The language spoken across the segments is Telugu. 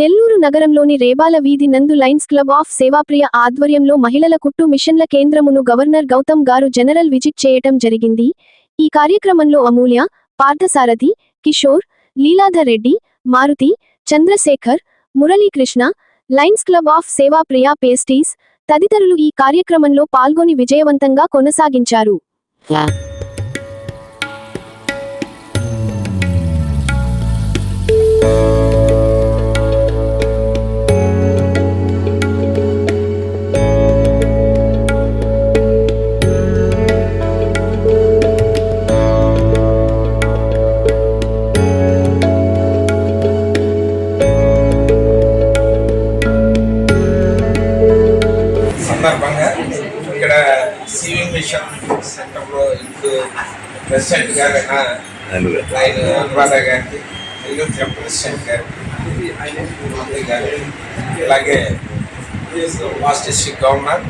నెల్లూరు నగరంలోని రేబాల వీధి నందు లైన్స్ క్లబ్ ఆఫ్ సేవాప్రియ ఆధ్వర్యంలో మహిళల కుట్టు మిషన్ల కేంద్రమును గవర్నర్ గౌతమ్ గారు జనరల్ విజిట్ చేయటం జరిగింది. ఈ కార్యక్రమంలో Amulya Parthasarathi Kishore Leeladhar Reddy Maruti Chandrasekhar Muralikrishna Lions club of Sevapriya పేస్టీస్ తదితరులు ఈ కార్యక్రమంలో పాల్గొని విజయవంతంగా కొనసాగించారు. సివింగ్ మిషన్ సెంటర్లో ఇప్పుడు ప్రెసిడెంట్ గారైన ఆయన అనురాధ గారికి మరియు ప్రెసిడెంట్ గారికి మంత్రి గారికి అలాగే లాస్ట్ డిస్ట్రిక్ట్ గవర్నర్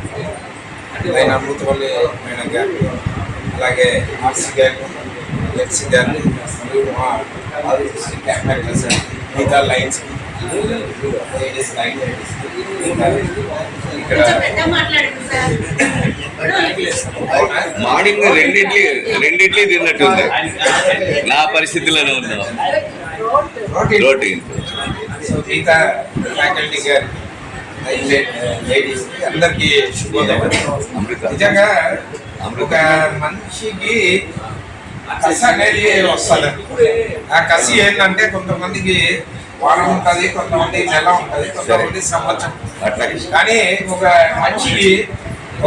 ఆయన అమృతపల్లి మేడం గారికి అలాగే ఆర్సీ గారికి ఎఫ్సి గారికి మరియు మా ఆల్ డిస్ట్రిక్ట్ క్యాపిటల్స్ మిగతా లైన్స్ లేడీస్ లైన్ ఇక్కడ మార్నింగ్ రెండిట్లి రెండిట్లి తిన్నట్టుంది నా పరిస్థితిలోనే ఉన్నాం. రోటీన్ సో మిగతా ఫ్యాకల్టీ గారు లేడీస్ అందరికీ శుభోదయం. అమృత. నిజంగా అమృత. ఒక మనిషికి కసి అనేది వస్తుంది ఆ కసి ఏంటంటే కొంతమందికి వారం ఉంటుంది కొంతమంది నెల ఉంటుంది కొంతమంది సంవత్సరం. అట్లాగే. కానీ ఒక మనిషికి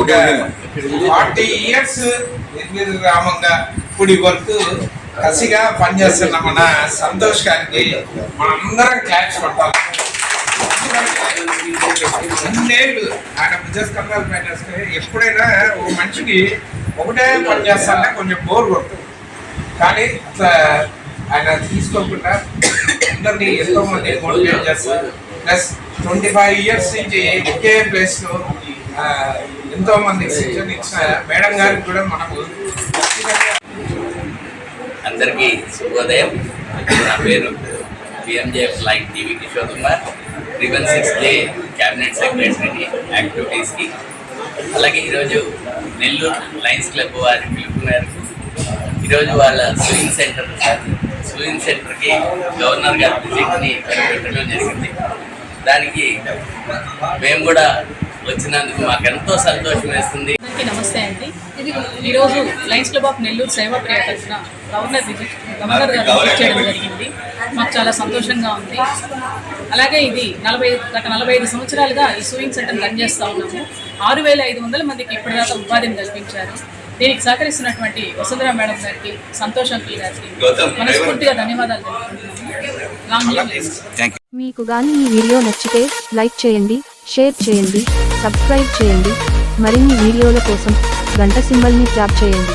ఒక ఫార్టీ ఇయర్స్ నిర్విరామంగా ఇప్పటి వరకు కసిగా పనిచేస్తున్న మన సంతోష్ గారికి మనందరం క్లాప్స్ కొట్టాలి. అన్నేళ్ళు ఆయన బిజినెస్ కంపెనీ మేనేస్తే ఎప్పుడైనా ఒక మనిషికి ఒకటే పని చేస్తానే కొంచెం బోర్ కొడుతుంది. కానీ ఆయన తీసుకోకుండా అందరినీ ఎంతో మంది మోటివేట్ చేస్తారు. ప్లస్ ట్వంటీ ఫైవ్ ఇయర్స్ నుంచి ఒకే ప్లేస్లో ఎంతో మంది శిక్షణ ఇచ్చిన మేడం గారికి కూడా మనము అందరికీ శుభోదయం. నా పేరు PMJF Lion TV Kishore Kumar. రివన్ six D cabinet secretary యాక్టివిటీస్కి అలాగే ఈరోజు నెల్లూరు లయన్స్ క్లబ్ వారి పిలుపు మేరకు ఈరోజు వాళ్ళ స్విమ్మింగ్ సెంటర్ స్వింగ్ సెంటర్కి గవర్నర్ గారి విజిట్ని పెట్టడం జరిగింది. దానికి మేము కూడా వచ్చినందుకు మాకు ఎంతో సంతోషం వేస్తుంది. నమస్తే అండి. ఈరోజు Lions club of Nellore Seva Priya తరఫున గవర్నర్ విజిట్ గవర్నర్ గారు విజిట్ చేయడం జరిగింది. మాకు చాలా సంతోషంగా ఉంది. అలాగే ఇది నలభై గత నలభై ఐదు సంవత్సరాలుగా ఈ సూయింగ్ సెంటర్ రన్ చేస్తూ ఉన్నాము. ఆరు వేల ఐదు వందల మందికి ఇప్పటిదాకా ఉపాధిని కల్పించారు. దీనికి సహకరిస్తున్నటువంటి వసుంధర మేడం గారికి సంతోష్ అంకుల్ గారికి గౌతమ్. మనస్ఫూర్తిగా ధన్యవాదాలు. మీకు గాని ఈ వీడియో నచ్చితే లైక్ చేయండి షేర్ చేయండి సబ్స్క్రైబ్ చేయండి మరిన్ని వీడియోల కోసం గంట సింబల్ని ట్యాప్ చేయండి